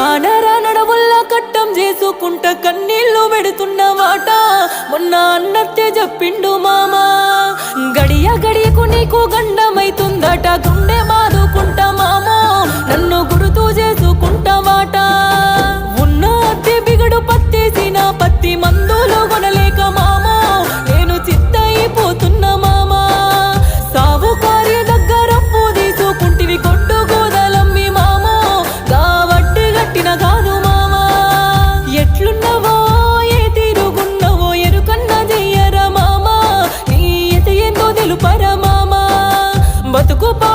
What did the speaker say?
కానరా నడవుల్లా కట్టం చేసుకుంట కన్నీళ్ళు పెడుతున్నమాట మొన్న అన్నట్టే చెప్పిండు మామా. గడియ గడియకు నీకు గండమైతుందట. Bota o.